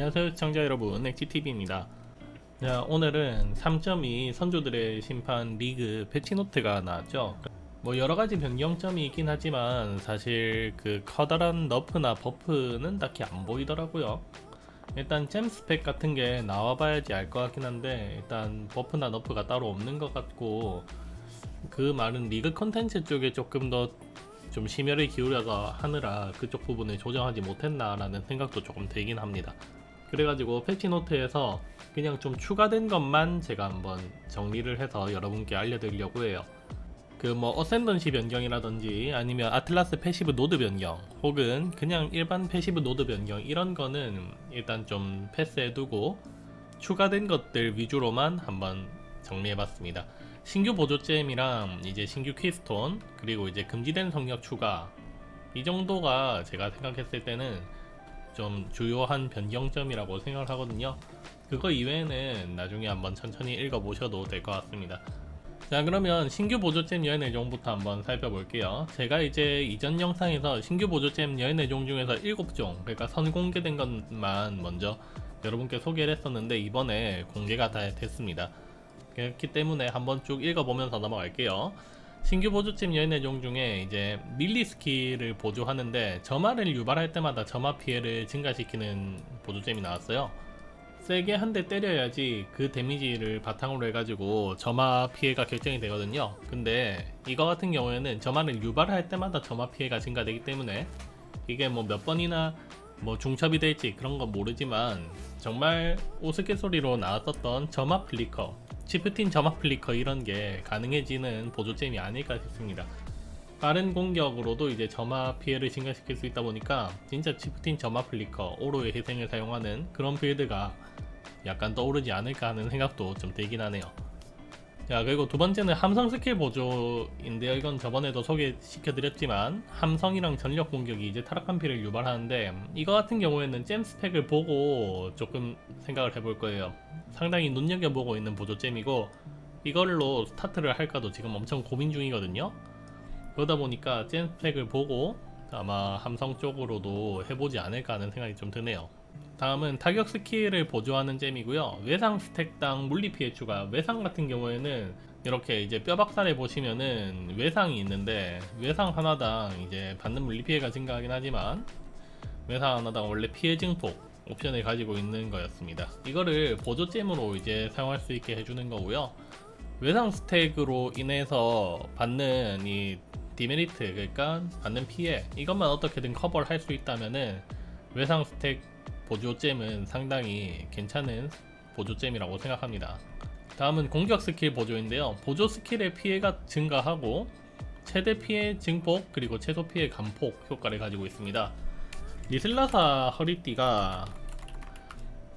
안녕하세요 시청자 여러분. 엑지TV입니다. 자 오늘은 3.2 선조들의 심판 리그 패치노트가 나왔죠. 뭐 여러가지 변경점이 있긴 하지만 사실 그 커다란 너프나 버프는 딱히 안 보이더라고요. 일단 잼 스펙 같은 게 나와봐야지 알 것 같긴 한데 일단 버프나 너프가 따로 없는 것 같고 그 말은 리그 컨텐츠 쪽에 조금 더 좀 심혈을 기울여서 하느라 그쪽 부분을 조정하지 못했나라는 생각도 조금 들긴 합니다. 그래가지고 패치노트에서 그냥 좀 추가된 것만 제가 한번 정리를 해서 여러분께 알려드리려고 해요. 그 뭐 어센던시 변경이라든지 아니면 아틀라스 패시브 노드 변경 혹은 그냥 일반 패시브 노드 변경 이런 거는 일단 좀 패스해두고 추가된 것들 위주로만 한번 정리해봤습니다. 신규 보조잼이랑 이제 신규 키스톤 그리고 이제 금지된 성역 추가 이 정도가 제가 생각했을 때는 좀 주요한 변경점이라고 생각을 하거든요. 그거 이외에는 나중에 한번 천천히 읽어보셔도 될 것 같습니다. 자 그러면 신규 보조잼 여행 내용부터 한번 살펴볼게요. 제가 이제 이전 영상에서 신규 보조잼 여행 내용 중에서 7종 그러니까 선공개된 것만 먼저 여러분께 소개를 했었는데 이번에 공개가 다 됐습니다. 그렇기 때문에 한번 쭉 읽어보면서 넘어갈게요. 신규 보조잼 여행 내용 중에 이제 밀리 스킬을 보조하는데 점화를 유발할 때마다 점화 피해를 증가시키는 보조잼이 나왔어요. 세게 한 대 때려야지 그 데미지를 바탕으로 해가지고 점화 피해가 결정이 되거든요. 근데 이거 같은 경우에는 점화를 유발할 때마다 점화 피해가 증가되기 때문에 이게 뭐 몇 번이나 뭐 중첩이 될지 그런 건 모르지만 정말 우스갯소리로 나왔었던 점화 플리커 치프틴 점화 플리커 이런 게 가능해지는 보조잼이 아닐까 싶습니다. 빠른 공격으로도 이제 점화 피해를 증가시킬 수 있다 보니까 진짜 치프틴 점화 플리커 오로의 희생을 사용하는 그런 빌드가 약간 떠오르지 않을까 하는 생각도 좀 들긴 하네요. 자 그리고 두 번째는 함성 스킬 보조인데요. 이건 저번에도 소개시켜드렸지만 함성이랑 전력 공격이 이제 타락한 피를 유발하는데 이거 같은 경우에는 잼 스펙을 보고 조금 생각을 해볼 거예요. 상당히 눈여겨보고 있는 보조잼이고 이걸로 스타트를 할까도 지금 엄청 고민 중이거든요. 그러다 보니까 잼 스펙을 보고 아마 함성 쪽으로도 해보지 않을까 하는 생각이 좀 드네요. 다음은 타격 스킬을 보조하는 잼이고요. 외상 스택당 물리 피해 추가. 외상 같은 경우에는 이렇게 이제 뼈박살에 보시면은 외상이 있는데 외상 하나당 이제 받는 물리 피해가 증가하긴 하지만 외상 하나당 원래 피해 증폭 옵션을 가지고 있는 거였습니다. 이거를 보조잼으로 이제 사용할 수 있게 해주는 거고요. 외상 스택으로 인해서 받는 이 디메리트 그러니까 받는 피해 이것만 어떻게든 커버를 할 수 있다면은 외상 스택 보조잼은 상당히 괜찮은 보조잼이라고 생각합니다. 다음은 공격 스킬 보조인데요. 보조 스킬의 피해가 증가하고 최대 피해 증폭 그리고 최소 피해 감폭 효과를 가지고 있습니다. 리슬라사 허리띠가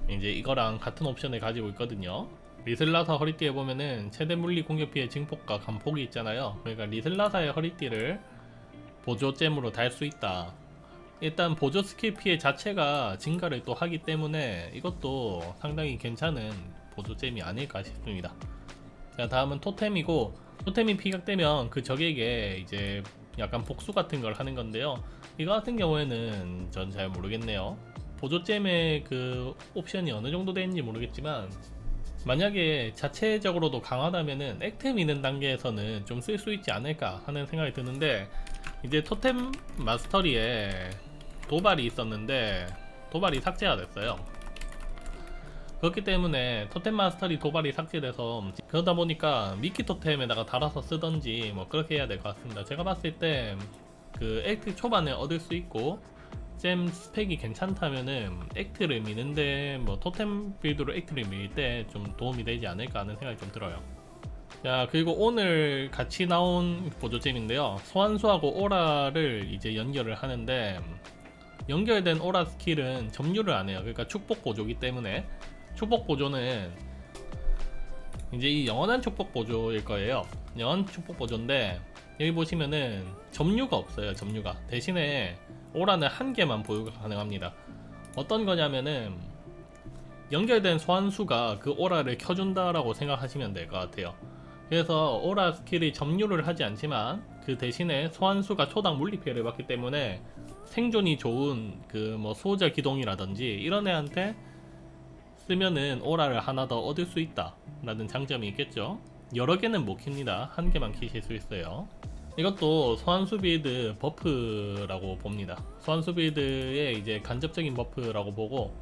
이제 이거랑 같은 옵션을 가지고 있거든요. 리슬라사 허리띠에 보면은 최대 물리 공격 피해 증폭과 감폭이 있잖아요. 그러니까 리슬라사의 허리띠를 보조잼으로 달 수 있다. 일단 보조 스킬 피해 자체가 증가를 또 하기 때문에 이것도 상당히 괜찮은 보조잼이 아닐까 싶습니다. 자, 다음은 토템이고 토템이 피격되면 그 적에게 이제 약간 복수 같은 걸 하는 건데요. 이거 같은 경우에는 전 잘 모르겠네요. 보조잼의 그 옵션이 어느 정도 되는지 모르겠지만 만약에 자체적으로도 강하다면은 액템 있는 단계에서는 좀 쓸 수 있지 않을까 하는 생각이 드는데 이제 토템 마스터리에 도발이 있었는데 도발이 삭제가 됐어요. 그렇기 때문에 토템 마스터리 도발이 삭제돼서 그러다 보니까 미키 토템에다가 달아서 쓰던지 뭐 그렇게 해야 될 것 같습니다. 제가 봤을 때 그 액트 초반에 얻을 수 있고 잼 스펙이 괜찮다면은 액트를 미는데 뭐 토템 빌드로 액트를 밀 때 좀 도움이 되지 않을까 하는 생각이 좀 들어요. 자 그리고 오늘 같이 나온 보조잼인데요. 소환수하고 오라를 이제 연결을 하는데 연결된 오라 스킬은 점유를 안 해요. 그러니까 축복 보조기 때문에. 축복 보조는 이제 이 영원한 축복 보조일 거예요. 영원 축복 보조인데 여기 보시면은 점유가 없어요 점유가. 대신에 오라는 한 개만 보유가 가능합니다. 어떤 거냐면은 연결된 소환수가 그 오라를 켜준다라고 생각하시면 될 것 같아요 그래서 오라 스킬이 점유를 하지 않지만 그 대신에 소환수가 초당 물리 피해를 받기 때문에 생존이 좋은 그 뭐 수호자 기동이라든지 이런 애한테 쓰면은 오라를 하나 더 얻을 수 있다 라는 장점이 있겠죠. 여러 개는 못 킵니다. 한 개만 키실 수 있어요. 이것도 소환수 빌드 버프라고 봅니다. 소환수 빌드의 이제 간접적인 버프라고 보고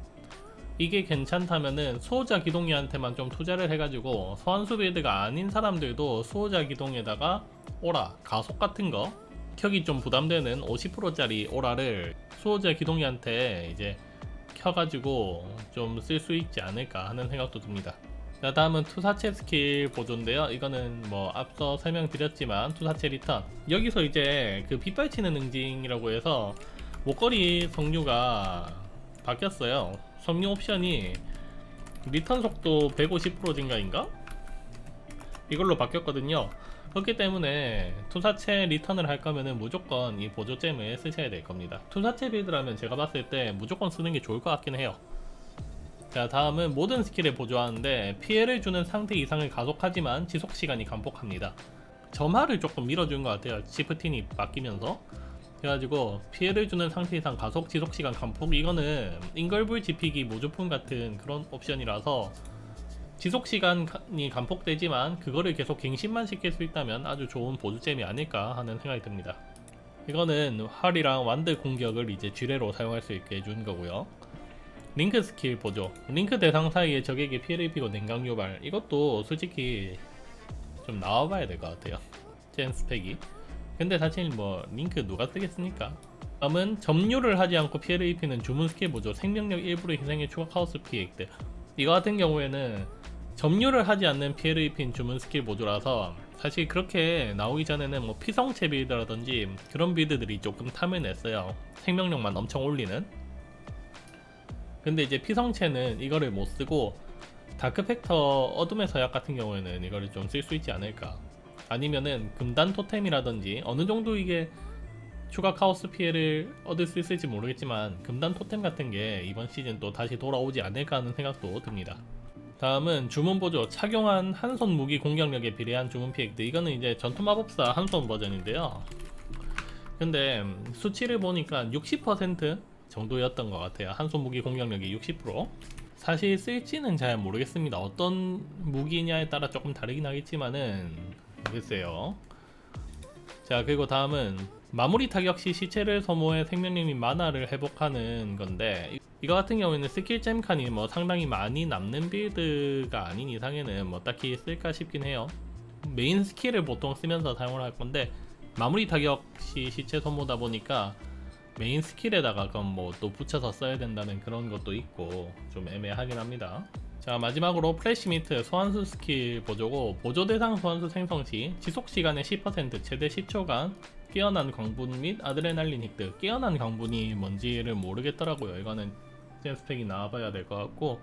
이게 괜찮다면은 수호자 기동이한테만 좀 투자를 해가지고 소환수 빌드가 아닌 사람들도 수호자 기동에다가 오라 가속 같은 거 켜기 좀 부담되는 50%짜리 오라를 수호자 기동이한테 이제 켜가지고 좀 쓸 수 있지 않을까 하는 생각도 듭니다. 자 다음은 투사체 스킬 보조인데요. 이거는 뭐 앞서 설명드렸지만 투사체 리턴 여기서 이제 그 빗발치는 응징이라고 해서 목걸이 성류가 바뀌었어요. 섬유 옵션이 리턴 속도 150% 증가인가? 이걸로 바뀌었거든요. 그렇기 때문에 투사체 리턴을 할 거면은 무조건 이 보조잼을 쓰셔야 될 겁니다. 투사체 빌드라면 제가 봤을 때 무조건 쓰는 게 좋을 것 같긴 해요. 자 다음은 모든 스킬에 보조하는데 피해를 주는 상태 이상을 가속하지만 지속 시간이 감폭합니다. 점화를 조금 밀어준 것 같아요. 시프틴이 바뀌면서 그래가지고 피해를 주는 상태 이상 가속 지속 시간 감폭 이거는 인걸불 지피기 모조품 같은 그런 옵션이라서 지속 시간이 감폭되지만 그거를 계속 갱신만 시킬 수 있다면 아주 좋은 보조잼이 아닐까 하는 생각이 듭니다. 이거는 활이랑 완드 공격을 이제 쥐레로 사용할 수 있게 해준 거고요. 링크 스킬 보조. 링크 대상 사이에 적에게 피해를 입히고 냉각 요발. 이것도 솔직히 좀 나와봐야 될 것 같아요. 젠 스펙이. 근데 사실 뭐 링크 누가 쓰겠습니까? 다음은 점유를 하지 않고 피해를 입히는 주문 스킬 보조. 생명력 일부를 희생해 추가 카오스 피해 획득. 이거 같은 경우에는 점유를 하지 않는 피해를 입힌 주문 스킬 보조라서 사실 그렇게 나오기 전에는 뭐 피성체 빌드라든지 그런 빌드들이 조금 탐을 냈어요. 생명력만 엄청 올리는. 근데 이제 피성체는 이거를 못 쓰고 다크 팩터 어둠의 서약 같은 경우에는 이거를 좀 쓸 수 있지 않을까. 아니면은 금단 토템이라든지 어느 정도 이게 추가 카오스 피해를 얻을 수 있을지 모르겠지만 금단 토템 같은 게 이번 시즌 또 다시 돌아오지 않을까 하는 생각도 듭니다. 다음은 주문 보조 착용한 한 손 무기 공격력에 비례한 주문 피해액 이거는 이제 전투 마법사 한 손 버전인데요. 근데 수치를 보니까 60% 정도였던 것 같아요. 한 손 무기 공격력이 60%. 사실 쓸지는 잘 모르겠습니다. 어떤 무기냐에 따라 조금 다르긴 하겠지만은 글쎄요. 자 그리고 다음은 마무리 타격 시 시체를 소모해 생명력 및 만화를 회복하는 건데 이거 같은 경우에는 스킬 잼 칸이 뭐 상당히 많이 남는 빌드가 아닌 이상에는 뭐 딱히 쓸까 싶긴 해요. 메인 스킬을 보통 쓰면서 사용을 할 건데 마무리 타격 시 시체 소모다 보니까 메인 스킬에다가 그럼 뭐또 붙여서 써야 된다는 그런 것도 있고 좀 애매하긴 합니다. 자 마지막으로 플래시 미트 소환수 스킬 보조고 보조 대상 소환수 생성 시 지속 시간의 10% 최대 10초간 깨어난 광분 및 아드레날린 획득. 깨어난 광분이 뭔지를 모르겠더라고요. 이거는 젠 스펙이 나와봐야 될 것 같고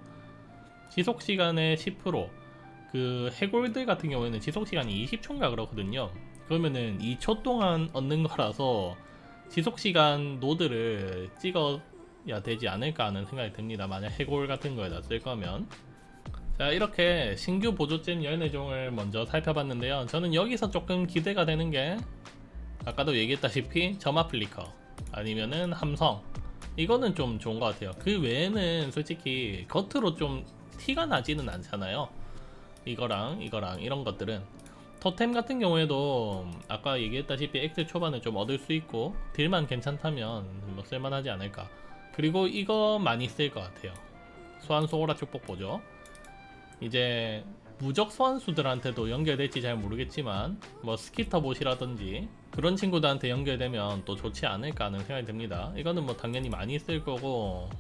지속 시간의 10%그 해골들 같은 경우에는 지속 시간이 20초인가 그렇거든요. 그러면은 2초 동안 얻는 거라서 지속 시간 노드를 찍어 야 되지 않을까 하는 생각이 듭니다. 만약 해골 같은 거에다 쓸 거면 자 이렇게 신규 보조잼 14종을 먼저 살펴봤는데요. 저는 여기서 조금 기대가 되는 게 아까도 얘기했다시피 점화 플리커 아니면은 함성. 이거는 좀 좋은 것 같아요. 그 외에는 솔직히 겉으로 좀 티가 나지는 않잖아요. 이거랑 이거랑 이런 것들은. 토템 같은 경우에도 아까 얘기했다시피 엑셀 초반에 좀 얻을 수 있고 딜만 괜찮다면 뭐 쓸만하지 않을까. 그리고 이거 많이 쓸 것 같아요. 소환수 오라 축복 보죠 이제 무적 소환수들한테도 연결될지 잘 모르겠지만 뭐 스키터봇이라든지 그런 친구들한테 연결되면 또 좋지 않을까 하는 생각이 듭니다. 이거는 뭐 당연히 많이 쓸 거고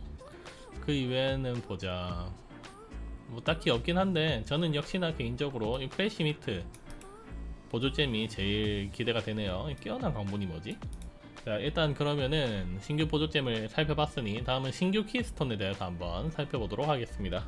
그 이외에는 보자. 뭐 딱히 없긴 한데 저는 역시나 개인적으로 이 플래시 미트 보조잼이 제일 기대가 되네요. 이 깨어난 광분이 뭐지? 자 일단 그러면은 신규 보조잼을 살펴봤으니 다음은 신규 키스톤에 대해서 한번 살펴보도록 하겠습니다.